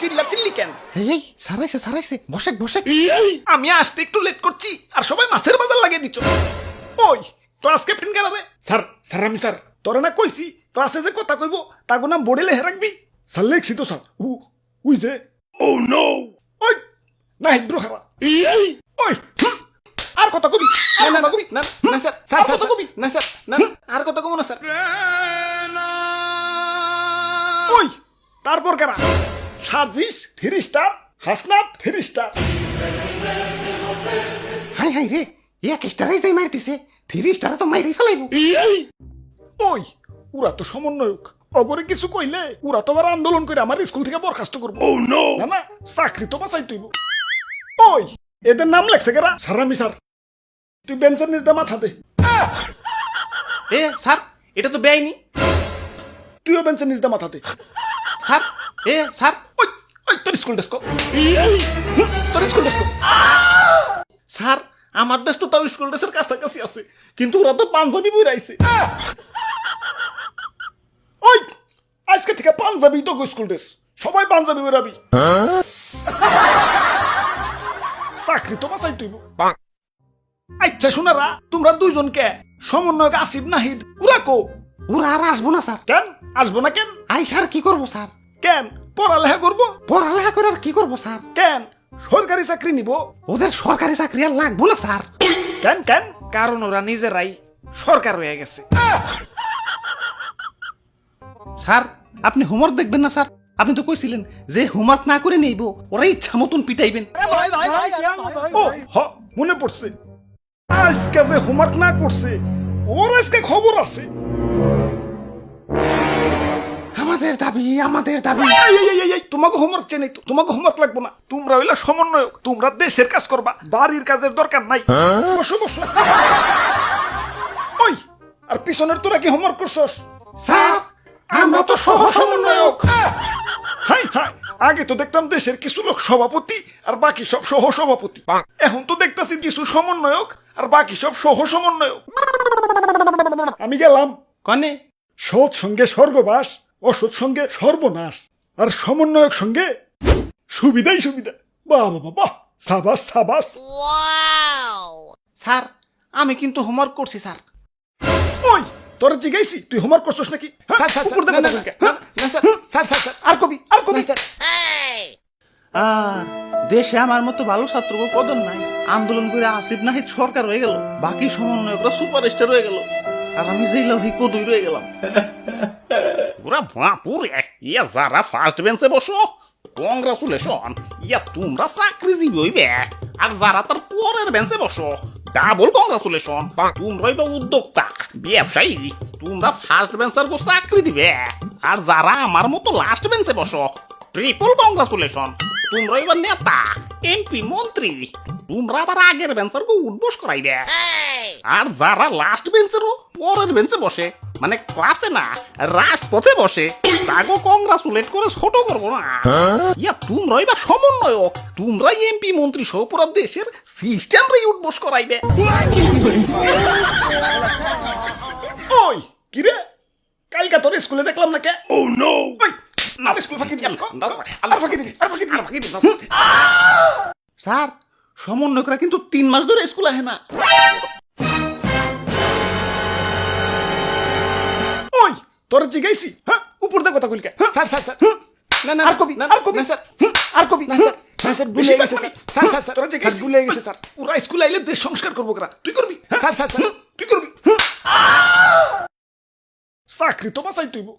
চিল্লা চিল্লি কেন? এই সারাইছে সারাইছে। বসেক বসেক আমি আসতে একটু লেট করছি আর সবাই মাছের বাজার লাগিয়ে দিচ্ছ। ওই ক্লাস ক্যাপ্টেন কেন রে? স্যার স্যার আমি স্যার। তোরা না কইছি ক্লাসে যে কথা কইব তাগো নাম বোর্ডে লেহে রাখবি। স্যার লেখছি তো স্যার। উ উই যে। ওই না হিদ্র খারা। ওই আর কথা কবি? না না কবি? না না স্যার স্যার কথা কবি? না স্যার না আর কথা কমো না স্যার। ওই তারপর কেনা Sarjis three star Hasnat three star high হাই রে এক স্টারে যাই মারতিছে থ্রি স্টারে তো মাইরে ফেলাইব। ওই ওরা তো সমন্বয়ক। অগরে কিছু কইলে ওরা তো আবার আন্দোলন করে আমার স্কুল থেকে বরখাস্ত করব। না না চাকরি তো বাঁচাই তুইব। ওই এদের নাম লেখছে কেরা? স্যার আমি স্যার। তুই বেঞ্চের নিচ দিয়ে মাথা দে। এ স্যার এটা তো বেআইনি। তুইও বেঞ্চের নিচ দিয়ে মাথা দে। স্যার এ স্যার। ওই ওই তোর স্কুল ডেস্ক। তোর স্কুল ডেস্ক। স্যার আমার দেশ তো তাও স্কুল ড্রেসের কাছাকাছি আছে কিন্তু ওরা তো পাঞ্জাবি বইরাইছে। ওই আজকে থেকে পাঞ্জাবি তো স্কুল ড্রেস সবাই পাঞ্জাবি বেরাবি চাকরি তো বাঁচাই তুইব। আচ্ছা শোনারা তোমরা দুইজনকে সমন্বয়ক আসিফ নাহিদ ওরা কো? ওরা আর আসব না স্যার। কেন? আসব না কেন? আই স্যার কি করব স্যার? কেন? পড়ালেখা করব? পড়ালেখা করে আর কি করব স্যার? কেন? সরকারি চাকরি নিব? ওদের সরকারি চাকরি আর লাগবো না স্যার। কেন কেন? কারণ ওরা নিজেরাই সরকার হয়ে গেছে। স্যার আপনি হোমওয়ার্ক দেখবেন না স্যার? আপনি তো কইছিলেন যে হোমওয়ার্ক না করে নেইব ওরা ইচ্ছা মতন পিটাইবেন। ও হ মনে পড়ছে। আজকে যে হোমওয়ার্ক না করছে ওর আজকে খবর আছে। আমাদের দাবি আমাদের দাবি। তোমাকে হোমওয়ার্ক চেয়ে নেই তো তোমাকে হোমওয়ার্ক লাগবো না। তোমরা হইলে সমন্বয়ক তোমরা দেশের কাজ করবা বাড়ির কাজের দরকার নাই। বসো বসো। ওই আর পিছনের তোরা কি হোমওয়ার্ক করছস? স্যার আমরা তো সহ সমন্বয়ক। হাই হাই আগে তো দেখতাম দেশের কিছু লোক সভাপতি আর বাকি সব সহ সভাপতি। এখন তো দেখতাছি কিছু সমন্বয়ক আর বাকি সব সহ সমন্বয়ক। আমি গেলাম। কনে? সৎ সঙ্গে স্বর্গবাস অসৎ সঙ্গে সর্বনাশ আর সমন্বয়ক সঙ্গে সুবিধাই সুবিধা। বাহ বাবা বাহ সাবাস সাবাস। স্যার আমি কিন্তু হোমওয়ার্ক করছি স্যার। ওই তোরা জিগাইছি তুই হোমওয়ার্ক করছস নাকি? হ্যাঁ? স্যার স্যার উপর স্যার, না, কথা না, বলকে। না, না, স্যার স্যার স্যার আর কবি আর কবি। স্যার। আর দেশে আমার মতো ভালো ছাত্রকে কদর নাই। আন্দোলন করে আসিফ নাহিদ সরকার হয়ে গেল। বাকি সমন্বয়করা সুপার স্টার হয়ে গেল। আর আমি যেই লভি কদুই রয়ে গেলাম। বাপুরে ইয়া যারা ফার্স্ট বেঞ্চে বসো কংগ্রাচুলেশন ইয়া তোমরা চাকরিজীবী হইবে আর যারা তার পরের বেঞ্চে বসো ডাবল কংগ্রাচুলেশন তোমরা হইবে উদ্যোক্তা ব্যবসায়ী তোমরা ফার্স্ট বেঞ্চার গো চাকরি দিবে আর যারা আমার মতো লাস্ট বেঞ্চে বসো ট্রিপল কংগ্রাচুলেশন তোমরা এবার নেতা এমপি মন্ত্রী তোমরা আবার আগের বেঞ্চার গো উদ্বোস করাইবে আর যারা লাস্ট বেঞ্চেরও পরের বেঞ্চে বসে মানে ক্লাসে না রাজপথে বসে তাগো কংগ্রাচুলেট করে ছোট করব না। ইয়া তোমরাই বা সমন্বয়ক তোমরাই এমপি মন্ত্রী সহ পুরো দেশের সিস্টেমরাই উদ্বোস করাইবে। ওই কি রে? কালকা তোর স্কুলে দেখলাম না কে? ও নো ওই না স্কুল ফাঁকি দিলাম। আর ফাঁকি দিবি আর ফাঁকি স্যার সমন্বয়করা কিন্তু তিন মাস ধরে স্কুল আহে না। তোর জিগাইছি হ্যাঁ উপর দিয়ে কথা কইলকে। Sir sir sir. না না আর কবি না, আর কবি। না, স্যার। হুম, আর কবি না, স্যার। না, স্যার, ভুলে গেছে, স্যার। Sir, sir, sir. তোরা জিগাইছি ভুলে গেছে, স্যার। পুরা স্কুল আইলে দেশ সংস্কার করব করা? তুই করবি? হ্যাঁ? Sir sir. স্যার তুই করবি? চাকরি তো বাসাই তুইব